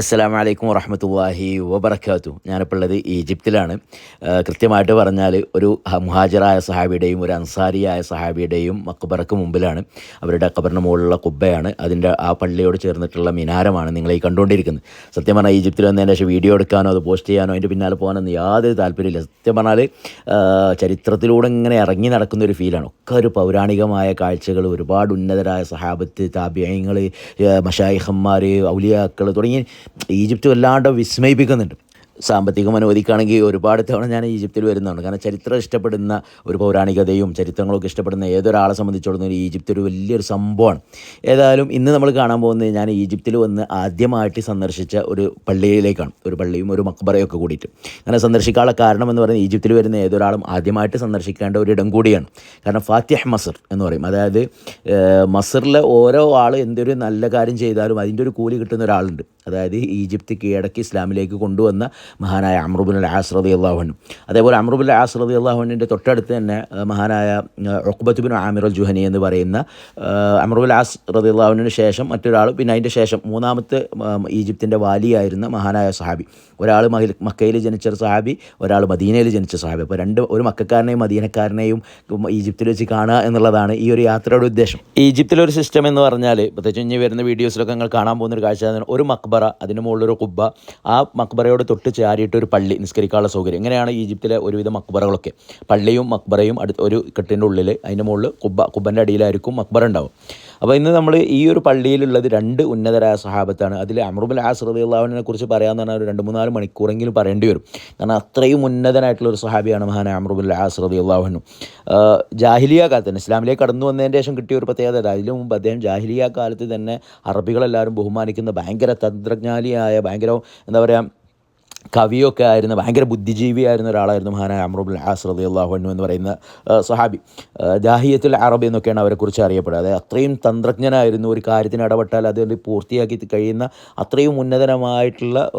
അസ്സലാമു വലൈക്കും വറഹമത്തല്ലാഹി വബർക്കാത്തു ഞാനിപ്പോൾ ഉള്ളത് ഈജിപ്തിലാണ്. കൃത്യമായിട്ട് പറഞ്ഞാൽ ഒരു മുഹാജറായ സഹാബിയുടെയും ഒരു അൻസാരിയായ സഹാബിയുടെയും മക്കബറക്ക് മുമ്പിലാണ്. അവരുടെ ഖബറിന് മുകളിലുള്ള കുബ്ബയാണ്. അതിന്റെ ആ പള്ളിയോട് ചേർന്നിട്ടുള്ള മിനാരമാണ് നിങ്ങളെ ഈ കണ്ടുകൊണ്ടിരിക്കുന്നത്. സത്യം പറഞ്ഞാൽ ഈജിപ്തിൽ വന്നതിന് ശേഷം വീഡിയോ എടുക്കാനോ അത് പോസ്റ്റ് ചെയ്യാനോ അതിന്റെ പിന്നാലെ പോകാനൊന്നും യാതൊരു താല്പര്യമില്ല സത്യം പറഞ്ഞാൽ ചരിത്രത്തിലൂടെ ഇങ്ങനെ ഇറങ്ങി നടക്കുന്ന ഒരു ഫീലാണ്. ഒക്കെ ഒരു പൗരാണികമായ കാഴ്ചകൾ ഒരുപാട് ഉന്നതരായ സഹാബത്ത് താബ്യങ്ങൾ മഷായിഹന്മാർ ഔലിയാക്കൾ തുടങ്ങി ഈജിപ്ത് വല്ലാണ്ട് വിസ്മയിപ്പിക്കുന്നുണ്ട്. സാമ്പത്തികം അനുവദിക്കുകയാണെങ്കിൽ ഒരുപാട് തവണ ഞാൻ ഈജിപ്തിൽ വരുന്നുണ്ട്. കാരണം ചരിത്രം ഇഷ്ടപ്പെടുന്ന ഒരു പൗരാണികതയും ചരിത്രങ്ങളൊക്കെ ഇഷ്ടപ്പെടുന്ന ഏതൊരാളെ സംബന്ധിച്ചിടത്തോളം ഈജിപ്ത് ഒരു വലിയൊരു സംഭവമാണ്. ഏതായാലും ഇന്ന് നമ്മൾ കാണാൻ പോകുന്നത് ഞാൻ ഈജിപ്തിൽ വന്ന് ആദ്യമായിട്ട് സന്ദർശിച്ച ഒരു പള്ളിയിലേക്കാണ്. ഒരു പള്ളിയും ഒരു മക്ബറയൊക്കെ കൂടിയിട്ട്. അങ്ങനെ സന്ദർശിക്കാനുള്ള കാരണം എന്ന് പറയുന്നത് ഈജിപ്തിൽ വരുന്ന ഏതൊരാളും ആദ്യമായിട്ട് സന്ദർശിക്കേണ്ട ഇടം കൂടിയാണ്. കാരണം ഫാത്തിഹ് മസർ എന്ന് പറയും. അതായത് മസറിലെ ഓരോ ആൾ എന്തൊരു നല്ല കാര്യം ചെയ്താലും അതിന്റെ ഒരു കൂലി കിട്ടുന്ന ഒരാളുണ്ട്. അതായത് ഈജിപ്ത് കീഴടക്കി ഇസ്ലാമിലേക്ക് കൊണ്ടുവന്ന മഹാനായ അമ്രുബുൽ ആസ്രതി അള്ളാഹുനും അതേപോലെ അമ്രുബുൽ ആസ്രതി അള്ളാഹുനിന്റെ തൊട്ടടുത്ത് തന്നെ മഹാനായ ഒക്ബത്തുബിൻ ആമിർ അൽ ജുഹനി എന്ന് പറയുന്ന അമ്രുബുൽ ആസ് റതി അള്ളാഹുവിന് ശേഷം മറ്റൊരാൾ പിന്നെ അതിന്റെ ശേഷം മൂന്നാമത്തെ ഈജിപ്തിന്റെ വാലിയായിരുന്ന മഹാനായ സഹാബി. ഒരാൾ മക്കയിൽ ജനിച്ച സഹാബി ഒരാൾ മദീനയിൽ ജനിച്ച സഹാബി. അപ്പോൾ രണ്ട് ഒരു മക്കാരനെയും മദീനക്കാരനെയും ഈജിപ്തിൽ വെച്ച് കാണുക എന്നുള്ളതാണ് ഈ ഒരു യാത്രയുടെ ഉദ്ദേശം. ഈജിപ്തിലൊരു സിസ്റ്റം എന്ന് പറഞ്ഞാൽ പ്രത്യേകിച്ച് ഇനി വരുന്ന വീഡിയോസിലൊക്കെ നിങ്ങൾ കാണാൻ പോകുന്ന ഒരു കാഴ്ച ഒരു ഒരു മക്ബറ അതിന് മുകളിലൊരു കുബ്ബ. ആ മക്ബറയോട് തൊട്ട് ചാരിയിട്ട് ഒരു പള്ളി നിസ്കരിക്കാനുള്ള സൗകര്യം. ഇങ്ങനെയാണ് ഈജിപ്തിലെ ഒരുവിധ മക്ബറകളൊക്കെ. പള്ളിയും മക്ബറയും അടുത്ത് ഒരു കെട്ടിന്റെ ഉള്ളിൽ അതിന്റെ മുകളിൽ കുബ്ബ കുബ്ബന്റെ അടിയിലായിരിക്കും മക്ബറ ഉണ്ടാവും അപ്പോൾ ഇന്ന് നമ്മൾ ഈ ഒരു പള്ളിയിലുള്ളത് രണ്ട് ഉന്നതരായ സഹാബത്താണ്. അതിൽ അമറുബുൽ ആസ്രദിള്ളാവിനെ കുറിച്ച് പറയാമെന്ന് പറഞ്ഞാൽ ഒരു രണ്ട് മൂന്നാൽ മണിക്കൂറെങ്കിലും പറയേണ്ടി വരും. കാരണം അത്രയും ഉന്നതനായിട്ടുള്ള ഒരു സഹാബിയാണ് മഹാന അമറുബുൽ ആസ് അള്ളാഹുനും ജാഹിലിയ കാലത്ത് തന്നെ ഇസ്ലാമിലേക്ക് കടന്നു വന്നതിന് ശേഷം കിട്ടിയ ഒരു പ്രത്യേകത അതിലും മുമ്പ് അദ്ദേഹം ജാഹിലിയ കാലത്ത് തന്നെ അറബികളെല്ലാവരും ബഹുമാനിക്കുന്ന ഭയങ്കര തന്ത്രജ്ഞാനിയായ ഭയങ്കര എന്താ പറയുക കവിയൊക്കെ ആയിരുന്ന ഭയങ്കര ബുദ്ധിജീവിയായിരുന്ന ഒരാളായിരുന്നു മഹാനായ അമ്രുബുൽ ആസ് അള്ളാഹു അള്ളാഹു എന്ന് പറയുന്ന സഹാബി ജാഹിയത്തുൽ അറബി എന്നൊക്കെയാണ് അവരെക്കുറിച്ച് അറിയപ്പെടുക. അതായത് അത്രയും തന്ത്രജ്ഞനായിരുന്നു ഒരു കാര്യത്തിന് ഇടപെട്ടാൽ അത് പൂർത്തിയാക്കി കഴിയുന്ന അത്രയും ഉന്നതനമായിട്ടുള്ള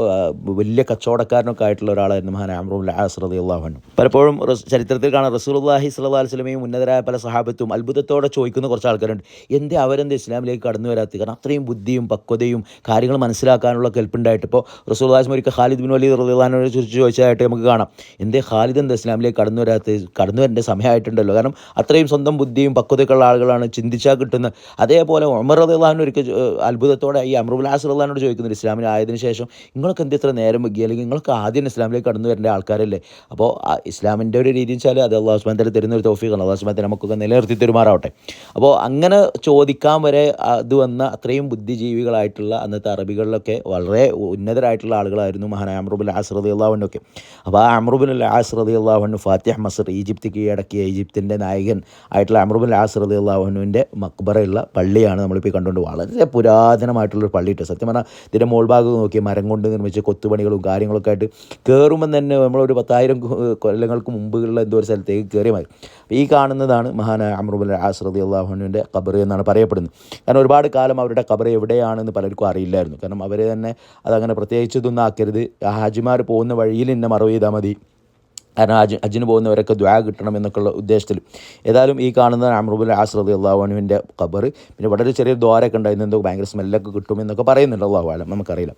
വലിയ കച്ചവടക്കാരനൊക്കെ ആയിട്ടുള്ള ഒരാളായിരുന്നു മഹാനായ അമ്രുബുൽ ആസ് അള്ളാഹു അള്ളാഹു പലപ്പോഴും ചരിത്രത്തിൽ കാണാൻ റസൂലുള്ളാഹി സ്വല്ലല്ലാഹി അലൈഹി സ്വലമയും ഉന്നതരായ പല സഹാബത്തും അത്ഭുതത്തോടെ ചോദിക്കുന്ന കുറച്ച് ആൾക്കാരുണ്ട്. എന്തേ അവരെന്ത് ഇസ്ലാമിലേക്ക് കടന്നു വരാത്തത്? കാരണം അത്രയും ബുദ്ധിയും പക്വതയും കാര്യങ്ങൾ മനസ്സിലാക്കാനുള്ള കെൽപ്പുണ്ടായിട്ട് ഇപ്പോൾ റസൂൽ ഒരിക്കൽ ഖാലിദ് ബിൻ വലീദ് റളിയല്ലാഹുവിനെ കുറിച്ച് ചോദിച്ചതായിട്ട് നമുക്ക് കാണാം. എന്തേ ഖാലിദ് എന്താ ഇസ്ലാമിലേക്ക് കടന്നു വരാത്ത? കടന്നു വരേണ്ട സമയമായിട്ടുണ്ടല്ലോ. കാരണം അത്രയും സ്വന്തം ബുദ്ധിയും പക്വതയ്ക്കുള്ള ആളുകളാണ് ചിന്തിച്ചാൽ കിട്ടുന്ന അതേപോലെ ഉമർ റളിയല്ലാഹുവിന് ഒരിക്കൽ അത്ഭുതത്തോടെ ഈ അമ്രുൽ ആസ് ചോദിക്കുന്നത് ഇസ്ലാമിൽ ആയതിനു ശേഷം നിങ്ങൾക്ക് എന്ത് ഇത്ര നേരം വൈകി? അല്ലെങ്കിൽ നിങ്ങൾക്ക് ആദ്യം ഇസ്ലാമിലേക്ക് കടന്നു വരേണ്ട ആൾക്കാരല്ലേ? അപ്പോൾ ഇസ്ലാമിന്റെ ഒരു രീതി വെച്ചാൽ അത് അള്ളാഹു വ തആല തരുന്ന ഒരു തൗഫീഖാണ്. അള്ളാഹു വ നമുക്കൊക്കെ നിലനിർത്തി തരുമാറാവട്ടെ. അപ്പോൾ അങ്ങനെ ചോദിക്കാൻ വരെ അത് വന്ന അത്രയും ബുദ്ധിജീവികളായിട്ടുള്ള അന്നത്തെ അറബികളിലൊക്കെ വളരെ ഉന്നതരായിട്ടുള്ള ആളുകളായിരുന്നു മഹാനായ അമ്രുബുൽ ആസ്രതി അള്ളാഹുവിനൊക്കെ അപ്പോൾ ആ അമ്രുബുൽ ആസ്രതി അള്ളാഹുവിന് ഫാത്തിഹ് മസർ ഈജിപ്ത് കീഴടക്കിയ ഈജിപ്തിന്റെ നായകൻ ആയിട്ടുള്ള അമ്രുബുൽ ആസ്രതി അള്ളാഹുവിന്റെ മക്ബറയുള്ള പള്ളിയാണ് നമ്മളിപ്പോൾ കണ്ടുകൊണ്ട് വളരെ പുരാതനമായിട്ടുള്ളൊരു പള്ളി ഇട്ട് സത്യം പറഞ്ഞാൽ ഇതിന്റെ മോൾഭാഗം നോക്കി മരം കൊണ്ട് നിർമ്മിച്ച കൊത്തുപണികളും കാര്യങ്ങളൊക്കെ ആയിട്ട് കയറുമ്പം തന്നെ നമ്മളൊരു പത്തായിരം കൊല്ലങ്ങൾക്ക് മുമ്പുള്ള എന്തോ ഒരു സ്ഥലത്തേക്ക് കയറിയ അപ്പോൾ ഈ കാണുന്നതാണ് മഹാനായ അമ്രുബുൽ ആസ്രതി അള്ളാഹുനുവിന്റെ ഖബർ എന്നാണ് പറയപ്പെടുന്നത്. കാരണം ഒരുപാട് കാലം അവരുടെ ഖബർ എവിടെയാണെന്ന് പലർക്കും അറിയില്ലായിരുന്നു. കാരണം അവരെ തന്നെ അതങ്ങനെ പ്രത്യേകിച്ച് ഇതൊന്നും ആക്കരുത്. ഹാജിമാർ പോകുന്ന വഴിയിൽ എന്നെ മറവ് ചെയ്താൽ മതി. കാരണം അജ് അജിന് പോകുന്നവരൊക്കെ ദ്വാ കിട്ടണം എന്നൊക്കെയുള്ള ഉദ്ദേശത്തിൽ. ഏതായാലും ഈ കാണുന്ന അമ്രുബുൽ ആസ്രദ് അള്ളാഹുവിന്റെ ഖബർ പിന്നെ വളരെ ചെറിയ ദ്വാരൊക്കെ ഉണ്ടായിരുന്നു എന്തോ ഭയങ്കര സ്മെല്ലൊക്കെ കിട്ടും എന്നൊക്കെ പറയുന്നുണ്ട് അള്ളാഹു ആലം നമുക്കറിയില്ല.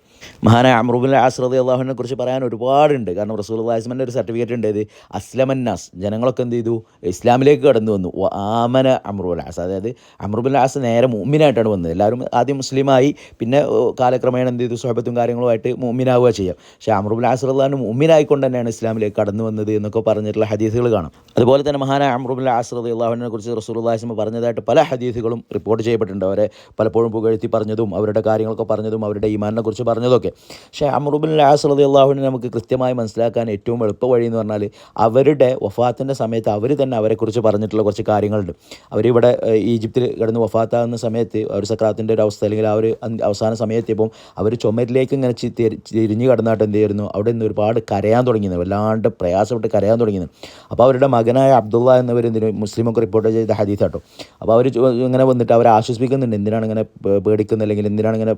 മഹാനായ അമ്രുബുൽ ആസ്രദ് അള്ളാഹുവിനെ കുറിച്ച് പറയാൻ ഒരുപാടുണ്ട്. കാരണം റസൂൽ അള്ളാഹിസ്മന്റെ ഒരു സർട്ടിഫിക്കറ്റ് ഉണ്ട് അസ്ലമന്നാസ് ജനങ്ങളൊക്കെ എന്ത് ചെയ്തു? ഇസ്ലാമിലേക്ക് കടന്നു വന്നു. ആമന അമ്രുബുൽ ആസ് അതായത് അമ്രുബുൽ ആസ് നേരെ മുമ്മിനായിട്ടാണ് വന്നത്. എല്ലാവരും ആദ്യം മുസ്ലിമായി പിന്നെ കാലക്രമേണ എന്ത് ചെയ്തു? സ്വഹബത്തും കാര്യങ്ങളുമായിട്ട് മുമ്മിനാവുക ചെയ്യാം. പക്ഷേ അമ്രുബുൽ ആസ് അള്ളാഹുവിന് മുമ്മിനായിക്കൊണ്ട് തന്നെയാണ് ഇസ്ലാമിലേക്ക് കടന്നു വന്നത്. എന്നൊക്കെ പറഞ്ഞിട്ടുള്ള ഹദീസുകൾ കാണും. അതുപോലെ തന്നെ മഹാനായ അമ്രുബുൽ ആസ്രദി അള്ളാഹുവിനെ കുറിച്ച് റസൂൽ അള്ളാഹിസ്മ പറഞ്ഞതായിട്ട് പല ഹദീസുകളും റിപ്പോർട്ട് ചെയ്യപ്പെട്ടിട്ടുണ്ട്. അവരെ പലപ്പോഴും പുകഴ്ത്തി പറഞ്ഞതും അവരുടെ കാര്യങ്ങളൊക്കെ പറഞ്ഞതും അവരുടെ ഈമാനിനെ കുറിച്ച് പറഞ്ഞതൊക്കെ പക്ഷേ അമ്രുബുൽ ആസ്രദി അള്ളാഹുവിനെ നമുക്ക് കൃത്യമായി മനസ്സിലാക്കാൻ ഏറ്റവും എളുപ്പ വഴി എന്ന് പറഞ്ഞാൽ അവരുടെ വഫാത്തിന്റെ സമയത്ത് അവർ തന്നെ അവരെക്കുറിച്ച് പറഞ്ഞിട്ടുള്ള കുറച്ച് കാര്യങ്ങളുണ്ട്. അവരിവിടെ ഈജിപ്തിൽ കിടന്ന് വഫാത്താകുന്ന സമയത്ത് ഒരു സക്രാത്തിന്റെ ഒരു അവസ്ഥ അല്ലെങ്കിൽ ആ ഒരു അവസാന സമയത്തിയപ്പം അവർ ചുമരിലേക്ക് ഇങ്ങനെ തിരിഞ്ഞു തിരി- തിരിഞ്ഞ് കടന്നായിട്ട് എന്ത് ചെയ്യുന്നു? അവിടെ നിന്ന് ഒരുപാട് കരയാൻ തുടങ്ങിയത് വല്ലാണ്ട് പ്രയാസപ്പെട്ടു പ്രയാസപ്പെട്ട് കരയാൻ തുടങ്ങിയത്. അപ്പോൾ അവരുടെ മകനായ അബ്ദുള്ള എന്നവർ എന്തിനു മുസ്ലിമൊക്കെ റിപ്പോർട്ട് ചെയ്ത ഹദീസ് കേട്ടോ അപ്പോൾ അവർ ഇങ്ങനെ വന്നിട്ട് അവരെ ആശ്വസിപ്പിക്കുന്നുണ്ട്. എന്തിനാണ് ഇങ്ങനെ പേടിക്കുന്നത്? അല്ലെങ്കിൽ എന്തിനാണ് ഇങ്ങനെ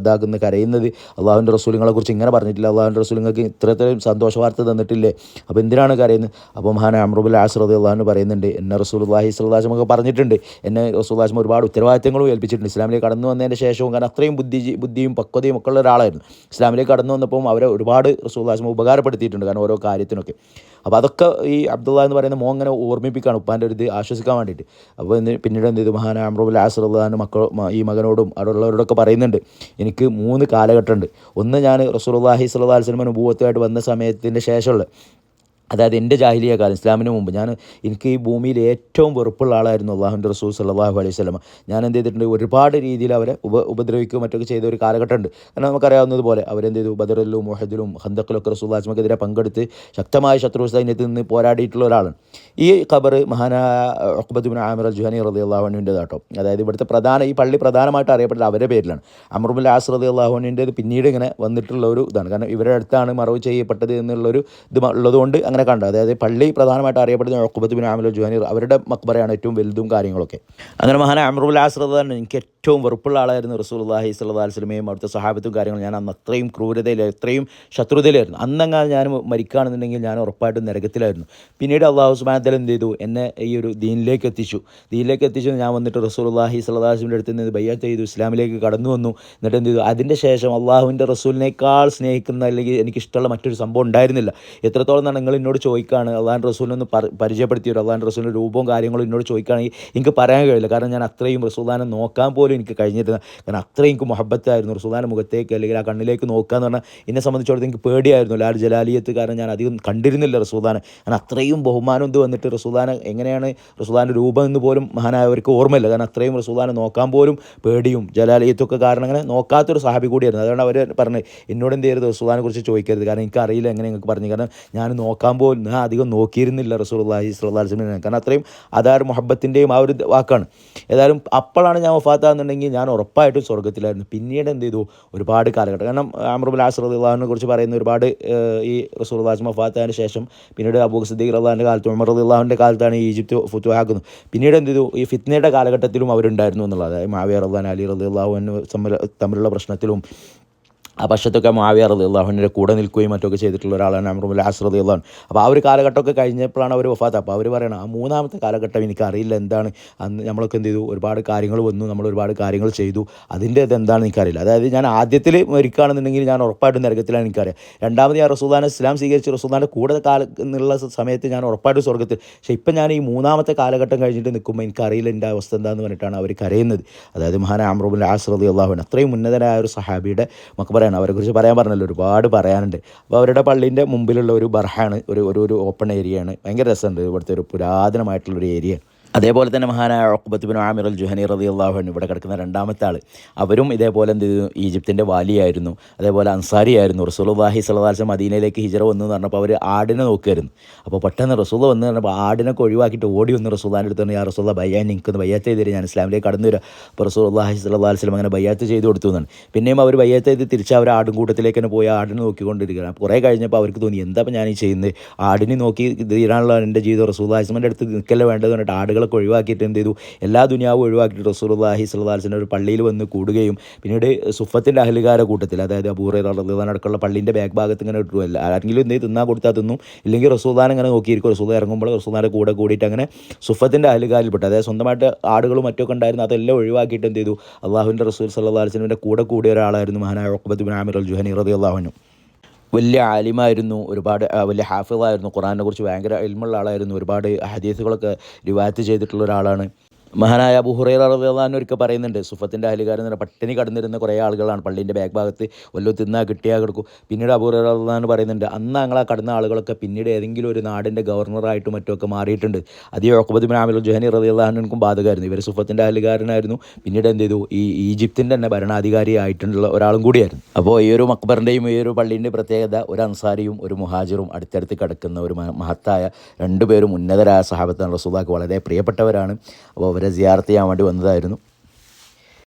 ഇതാക്കുന്നത്? കരയുന്നത്? അള്ളാഹുവിന്റെ റസൂലുങ്ങളെ കുറിച്ച് ഇങ്ങനെ പറഞ്ഞിട്ടില്ല. അള്ളാഹുവിന്റെ റസൂലിങ്ങൾക്ക് ഇത്രയും സന്തോഷ വാർത്ത തന്നിട്ടില്ലേ? അപ്പോൾ എന്തിനാണ് കരയുന്നത്? അപ്പോൾ മഹാൻ അമ്രുബുൽ ആസ്രദ് അള്ളാഹുന് പറയുന്നുണ്ട് എന്നെ റസൂൽ അള്ളാഹി ഒക്കെ പറഞ്ഞിട്ടുണ്ട്. എന്നെ റസൂലാസം ഒരുപാട് ഉത്തരവാദിത്തങ്ങളും ഏൽപ്പിച്ചിട്ടുണ്ട്. ഇസ്ലാമിലേക്ക് കടന്നു വന്നതിന് ശേഷവും കാരണം അത്രയും ബുദ്ധി ബുദ്ധിയും പക്വതയും ഒക്കെ ഉള്ള ഒരാളായിരുന്നു. ഇസ്ലാമിലേക്ക് കടന്നു വന്നപ്പോൾ അവരെ ഒരുപാട് റസൂല്ലാസ്മ ഉപകാരപ്പെടുത്തിയിട്ടുണ്ട് കാരണം ഓരോ കാര്യത്തിനൊക്കെ. അപ്പോൾ അതൊക്കെ ഈ അബ്ദുള്ള എന്ന് പറയുന്ന മോൻ അങ്ങനെ ഓർമ്മിപ്പിക്കുകയാണ് ഉപ്പാന്റെ ഒരു ഇത് ആശ്വസിക്കാൻ വേണ്ടിയിട്ട്. അപ്പോൾ എന്ത് പിന്നീട് എന്ത് ചെയ്തു? മഹാന അമ്രബുൽ ആസ്രദാൻ മക്കൾ ഈ മകനോടും അവിടെയുള്ളവരോടൊക്കെ പറയുന്നുണ്ട്. എനിക്ക് മൂന്ന് കാലഘട്ടമുണ്ട്. ഒന്ന് ഞാൻ റസൂലുള്ളാഹി അള്ളാഹി അലൈഹി വസല്ലം ഭൂവത്തുമായിട്ട് വന്ന സമയത്തിന്റെ ശേഷമുള്ള അതായത് എന്റെ ജാഹിലിയ കാലം ഇസ്ലാമിന് മുമ്പ് ഞാൻ എനിക്ക് ഈ ഭൂമിയിൽ ഏറ്റവും വെറുപ്പുള്ള ആളായിരുന്നു അള്ളാഹുന്റെ റസൂൽ സല്ലാഹു അലൈഹി സ്വലമ ഞാൻ എന്ത് ചെയ്തിട്ടുണ്ട്? ഒരുപാട് രീതിയിൽ അവരെ ഉപ ഉപദ്രവിക്കുകയും മറ്റൊക്കെ ചെയ്ത ഒരു കാലഘട്ടമുണ്ട്. കാരണം നമുക്കറിയാവുന്നതുപോലെ അവരെന്ത് ചെയ്തു? ബദറിലും മുഹദിലും റസൂൽ ആസ്മക്കെതിരെ പങ്കെടുത്ത് ശക്തമായ ശത്രു സൈന്യത്തിൽ നിന്ന് പോരാടിയിട്ടുള്ള ഒരാളാണ്. ഈ ഖബർ മഹാനായ ഒക്ബത്തുബിൻ ആമിർ അൽ ജുഹാനി റതി അള്ളാഹുവിന്റെതാട്ടോ അതായത് ഇവിടുത്തെ പ്രധാന ഈ പള്ളി പ്രധാനമായിട്ട് അറിയപ്പെട്ടത് അവരുടെ പേരിലാണ്. അമറുബുൽ ആസ് റതി അള്ളാഹുനുവിന്റെ പിന്നീട് ഇങ്ങനെ വന്നിട്ടുള്ള ഒരു ഇതാണ്. കാരണം ഇവരുടെ അടുത്താണ് മറവ് ചെയ്യപ്പെട്ടത് എന്നുള്ളൊരു ഇത് ഉള്ളതുകൊണ്ട് അങ്ങനെ കണ്ടു അതായത് പള്ളി പ്രധാനമായിട്ട് അറിയപ്പെടുന്ന ഒക്കുബത്ത് ബിൻ ആമിൽ ജുഹാനിർ അവരുടെ മക്ബറയാണ് ഏറ്റവും വലുതും കാര്യങ്ങളൊക്കെ. അങ്ങനെ മഹാന അമറുൽ തന്നെ എനിക്ക് ഏറ്റവും വെറുപ്പുള്ള ആളായിരുന്നു റസൂൽ അള്ളാഹി സ്വല്ലാ വസ്ലമയും അവിടുത്തെ സഹാബത്തും കാര്യങ്ങളും. ഞാൻ അന്ന് അത്രയും ക്രൂരതയിൽ എത്രയും ശത്രുതയിലായിരുന്നു. അന്നങ്ങാൻ ഞാൻ മരിക്കുകയാണെന്നുണ്ടെങ്കിൽ ഞാൻ ഉറപ്പായിട്ടും നരകത്തിലായിരുന്നു. പിന്നീട് അള്ളാഹു സുബാനത്തല എന്ത് ചെയ്തു? എന്നെ ഈ ഒരു ദീനിലേക്ക് എത്തിച്ചു. ദീനിലേക്ക് എത്തിച്ചു. ഞാൻ വന്നിട്ട് റസൂൽ അള്ളാഹി സ്വല്ലാ അടുത്ത് നിന്ന് ബയ്യാത്ത് ചെയ്തു. ഇസ്ലാമിലേക്ക് കടന്നു വന്നു. എന്നിട്ട് എന്ത് ചെയ്തു? അതിന്റെ ശേഷം അള്ളാഹുവിന്റെ റസൂലിനേക്കാൾ സ്നേഹിക്കുന്ന അല്ലെങ്കിൽ എനിക്കിഷ്ടമുള്ള മറ്റൊരു സംഭവം ഉണ്ടായിരുന്നില്ല. എത്രത്തോളം നിങ്ങൾ എന്നോട് ചോദിക്കുകയാണ് അള്ളാഹു റസൂലിനൊന്ന് പരിചയപ്പെടുത്തിയൊരു അള്ളാഹു റസൂലിന്റെ രൂപവും കാര്യങ്ങളും എന്നോട് ചോദിക്കുകയാണെങ്കിൽ എനിക്ക് പറയാൻ കഴിയില്ല. കാരണം ഞാൻ അത്രയും റസൂലാനെ നോക്കാൻ പോലും എനിക്ക് കഴിഞ്ഞിരുന്ന കാരണം അത്രയും എനിക്ക് മുഹബത്തായിരുന്നു. റസൂലാന്റെ മുഖത്തേക്ക് അല്ലെങ്കിൽ ആ കണ്ണിലേക്ക് നോക്കുക എന്ന് പറഞ്ഞാൽ എന്നെ സംബന്ധിച്ചിടത്തോളം എനിക്ക് പേടിയായിരുന്നു. ലാൽ ജലാലിയത്ത് കാരണം ഞാൻ അധികം കണ്ടിരുന്നില്ല റസൂലാനെ കാരണം അത്രയും ബഹുമാനം ഇത് വന്നിട്ട് റസൂലാനെ എങ്ങനെയാണ് റസൂദാന്റെ രൂപം എന്ന് പോലും മഹാനായവർക്ക് ഓർമ്മയില്ല. കാരണം അത്രയും റസൂലാനെ നോക്കാൻ പോലും പേടിയും ജലാലിയത്തൊക്കെ കാരണം അങ്ങനെ നോക്കാത്തൊരു സാഹബി കൂടിയായിരുന്നു. അതുകൊണ്ട് അവർ പറഞ്ഞത് എന്നോട് എന്ത് ചെയ്യരുത് റസൂദാനെ കുറിച്ച് ചോദിക്കരുത്. കാരണം എനിക്ക് അറിയില്ല എങ്ങനെ നിങ്ങൾക്ക് പറഞ്ഞു. കാരണം ഞാൻ നോക്കാൻ പോലും ഞാൻ അധികം നോക്കിയിരുന്നില്ല റസൂൽ വസ്ലമിനെ കാരണം അത്രയും അതാർ മുഹബത്തിന്റെയും ആ ഒരു വാക്കാണ്. ഏതായാലും അപ്പോഴാണ് ഞാൻ വഫാത്താകുന്നുണ്ടെങ്കിൽ ഞാൻ ഉറപ്പായിട്ടും സ്വർഗത്തിലായിരുന്നു. പിന്നീട് എന്ത് ചെയ്തു? ഒരുപാട് കാലഘട്ടം. കാരണം അമറുബുൽ അള്ളാഹിനെ കുറിച്ച് പറയുന്ന ഒരുപാട് ഈ റസൂൽ അള്ളാഹ് മഫാത്തതിന് ശേഷം പിന്നീട് അബൂഖ് സദ്ദീഖ് അള്ളാഹിന്റെ കാലത്ത് ഉമർ അള്ളാഹുവിന്റെ കാലത്താണ് ഈജിപ്ത് ഫുത്തുഹാക്കുന്നത് പിന്നീട് എന്ത് ചെയ്തു? ഈ ഫിത്നയുടെ കാലഘട്ടത്തിലും അവരുണ്ടായിരുന്നു എന്നുള്ളത് അതായത് മാവിയ റഹ്ലാൻ അലി അള്ളാഹുവിന് തമ്മിലുള്ള പ്രശ്നത്തിലും ആ പക്ഷത്തൊക്കെ മാവിയ റതി അള്ളാഹുവിന്റെ കൂടെ നിൽക്കുകയും മറ്റൊക്കെ ചെയ്തിട്ടുള്ള ഒരാളാണ് അമറുൽ അള്ളാഹു അപ്പോൾ ആ ഒരു കാലഘട്ടമൊക്കെ കഴിഞ്ഞപ്പോഴാണ് അവർ വഫാത്ത്. അപ്പോൾ അവർ പറയണം ആ മൂന്നാമത്തെ കാലഘട്ടം എനിക്ക് അറിയില്ല എന്താണ്. അന്ന് നമ്മളൊക്കെ എന്ത് ചെയ്തു? ഒരുപാട് കാര്യങ്ങൾ വന്നു. നമ്മൾ ഒരുപാട് കാര്യങ്ങൾ ചെയ്തു. അതിന്റെ ഇത് എന്താണെന്ന് എനിക്കറിയില്ല. അതായത് ഞാൻ ആദ്യത്തിൽ മരിക്കുകയാണെന്നുണ്ടെങ്കിൽ ഞാൻ ഉറപ്പായിട്ടും നരകത്തിലാണ് എനിക്കറിയാം. രണ്ടാമത് ഞാൻ റസൂദാനെ ഇസ്ലാം സ്വീകരിച്ച് റസൂദാന്റെ കൂടെ കാല സമയത്ത് ഞാൻ ഉറപ്പായിട്ടും സ്വർഗത്തിൽ. പക്ഷേ ഇപ്പം ഞാൻ ഈ മൂന്നാമത്തെ കാലഘട്ടം കഴിഞ്ഞിട്ട് നിൽക്കുമ്പോൾ എനിക്കറിയില്ല എന്റെ അവസ്ഥ എന്താണെന്ന് പറഞ്ഞിട്ടാണ് അവർ കരയുന്നത്. അതായത് മഹാന അമ്രുബുൽ ആസ് റതി അള്ളാഹുവിൻ അത്രയും ഉന്നതനായ ഒരു സഹാബിയുടെ മക്ബറയാണ് അവരെക്കുറിച്ച് പറയാൻ പറഞ്ഞല്ലോ ഒരുപാട് പറയാനുണ്ട്. അപ്പോൾ അവരുടെ പള്ളീന്റെ മുമ്പിലുള്ള ഒരു ബർഹാണ് ഒരു ഒരു ഒരു ഓപ്പൺ ഏരിയയാണ് ഭയങ്കര രസമുണ്ട്. ഇവിടുത്തെ ഒരു പുരാതനമായിട്ടുള്ളൊരു ഏരിയ അതേപോലെ തന്നെ മഹാനായ Uqbah bin Aamir al Juhani റതി അള്ളാഹുൻ ഇവിടെ കിടക്കുന്ന രണ്ടാമത്തെ ആൾ അവരും ഇതേപോലെ എന്ത് ചെയ്തു? ഈജിപ്തിന്റെ വാലിയായിരുന്നു. അതേപോലെ അൻസാരിയായിരുന്നു റസൂലുള്ളാഹി സലഹാസം മദീനയിലേക്ക് ഹിജറ വന്നു എന്ന് പറഞ്ഞപ്പോൾ അവർ ആടിനെ നോക്കുമായിരുന്നു അപ്പോൾ പെട്ടെന്ന് റസൂല വന്ന് പറഞ്ഞപ്പോൾ ആടിനൊക്കെ ഒഴിവാക്കിയിട്ട് ഓടി വന്ന് റസൂലാന്റെ അടുത്ത് പറഞ്ഞു ആ റസൂള്ള ബയ്യാൻ എനിക്കൊന്ന് ബയ്യാത്ത് ചെയ്ത് തരും ഞാൻ ഇസ്ലാമിലേക്ക് കടന്നു വരിക അപ്പോൾ സ്വല്ലല്ലാഹി അലൈഹി വസല്ലം അങ്ങനെ ബയ്യാത്ത് ചെയ്ത് കൊടുത്തു എന്നാണ്. പിന്നെയും അവർ ബയ്യാത്ത് ചെയ്ത് തിരിച്ച് അവർ ആടും കൂട്ടത്തിലേക്ക് തന്നെ പോയി ആടിനെ നോക്കിക്കൊണ്ടിരിക്കുകയാണ്. കുറേ കഴിഞ്ഞപ്പോൾ അവർക്ക് തോന്നി എന്താ ഞാൻ ഈ ചെയ്യുന്നത്? ആടിനെ നോക്കി തീരാനുള്ള എന്റെ ജീവിതം റസൂല്ലാഹിസ്മന്റെ അടുത്ത് നിൽക്കല്ലേ വേണ്ടത്? പറഞ്ഞിട്ട് ആടുകളൊക്കെ ഒഴിവാക്കിയിട്ട് എന്ത് ചെയ്തു? എല്ലാ ദുനിയാവും ഒഴിവാക്കിയിട്ട് റസൂലുള്ളാഹി സ്വല്ലല്ലാഹിന്റെ ഒരു പള്ളിയിൽ വന്ന് കൂടുകയും പിന്നീട് സുഫത്തിന്റെ അഹലുകാര കൂട്ടത്തിൽ അതായത് അബൂറ അടക്കമുള്ള പള്ളിന്റെ ബാക്ക് ഭാഗത്ത് ഇങ്ങനെ ഇട്ടുമല്ല ആരെങ്കിലും എന്ത് തിന്നാൻ കൊടുത്താൽ തിന്നും. ഇല്ലെങ്കിൽ റസൂദാൻ ഇങ്ങനെ നോക്കിയിരിക്കും. റസൂദ ഇറങ്ങുമ്പോൾ റസൂദാന്റെ കൂടെ കൂടിയിട്ട് അങ്ങനെ സുഫത്തിന്റെ അഹലുകാരിൽപ്പെട്ടു അതായത് സ്വന്തമായിട്ട് ആടുകളും മറ്റൊക്കെ ഉണ്ടായിരുന്നു. അതെല്ലാം ഒഴിവാക്കിയിട്ട് എന്ത് ചെയ്തു? അള്ളാഹുവിന്റെ റസൂൽ സല്ലാ അലൈഹി വസല്ലമയുടെ കൂടെ കൂടിയ ഒരാളായിരുന്നു മഹാനായ Uqbah bin Aamir al Juhani റതി അള്ളാഹുനും വലിയ ആലിമായിരുന്നു ഒരുപാട് വലിയ ഹാഫിളായിരുന്നു ഖുറാനെ കുറിച്ച് ഭയങ്കര ഇൽമുള്ള ആളായിരുന്നു ഒരുപാട് ഹദീസുകളൊക്കെ റിവായത്ത് ചെയ്തിട്ടുള്ള ഒരാളാണ്. മഹാനായ ഹുറൈറ റളിയല്ലാഹു ഒരിക്കൽ പറയുന്നുണ്ട് സുഫത്തിന്റെ അഹലുകാരെന്ന് പറഞ്ഞാൽ പട്ടിണി കടന്നിരുന്ന കുറേ ആളുകളാണ്. പള്ളീന്റെ ബാക്ക് ഭാഗത്ത് വല്ലതും തിന്നാ കിട്ടിയാൽ കിടക്കും. പിന്നീട് അബു ഹുറൈറ റളിയല്ലാഹു പറയുന്നുണ്ട് അന്ന് ഞങ്ങളാ കടന്ന ആളുകളൊക്കെ പിന്നീട് ഏതെങ്കിലും ഒരു നാടിന്റെ ഗവർണറായിട്ടും മറ്റുമൊക്കെ മാറിയിട്ടുണ്ട്. അത് ബിൻ ആമിൽ ജുഹനി റളിയല്ലാഹുനും ബാധകമായിരുന്നു. ഇവർ സുഫത്തിന്റെ അഹലുകാരനായിരുന്നു പിന്നീട് എന്ത് ചെയ്തു? ഈ ഈജിപ്തിന്റെ തന്നെ ഭരണാധികാരി ആയിട്ടുള്ള ഒരാളും കൂടിയായിരുന്നു. അപ്പോൾ ഈ ഒരു മക്ബറിന്റെയും ഈ ഒരു പള്ളീന്റെ പ്രത്യേകത ഒരു അൻസാരിയും ഒരു മുഹാജിറും അടുത്തടുത്ത് കിടക്കുന്ന ഒരു മഹത്തായ രണ്ടുപേരും ഉന്നതരായ സഹാബത്താണ്. റസൂദാക്ക് വളരെ പ്രിയപ്പെട്ടവരാണ്. അപ്പോൾ അവരെ സിയാർത്ത് ചെയ്യാൻ വേണ്ടി വന്നതായിരുന്നു.